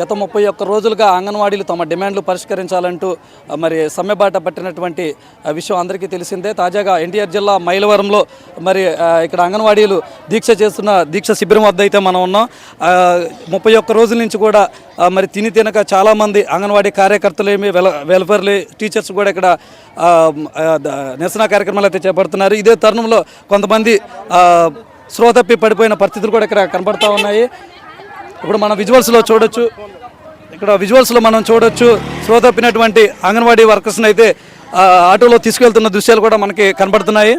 గత ముప్పై ఒక్క రోజులుగా అంగన్వాడీలు తమ డిమాండ్లు పరిష్కరించాలంటూ మరి సమ్మెబాట పట్టినటువంటి విషయం అందరికీ తెలిసిందే. తాజాగా ఎన్టీఆర్ జిల్లా మైలవరంలో మరి ఇక్కడ అంగన్వాడీలు దీక్ష చేస్తున్న దీక్ష శిబిరం వద్ద అయితే మనం ఉన్నాం. ముప్పై ఒక్క రోజుల నుంచి కూడా మరి తిని తినక చాలామంది అంగన్వాడీ కార్యకర్తలేమి వెల వెల్ఫేర్లే టీచర్స్ కూడా ఇక్కడ ద- నిరసన కార్యక్రమాలు అయితే చేపడుతున్నారు. ఇదే తరుణంలో కొంతమంది శ్రోతప్పి పడిపోయిన పరిస్థితులు కూడా ఇక్కడ కనబడుతూ ఉన్నాయి. ఇప్పుడు మనం విజువల్స్లో చూడొచ్చు. ఇక్కడ విజువల్స్లో మనం చూడొచ్చు. శ్రో తప్పినటువంటి అంగన్వాడీ వర్కర్స్ని అయితే ఆ, ఆటోలో తీసుకెళ్తున్న దృశ్యాలు కూడా మనకి కనబడుతున్నాయి.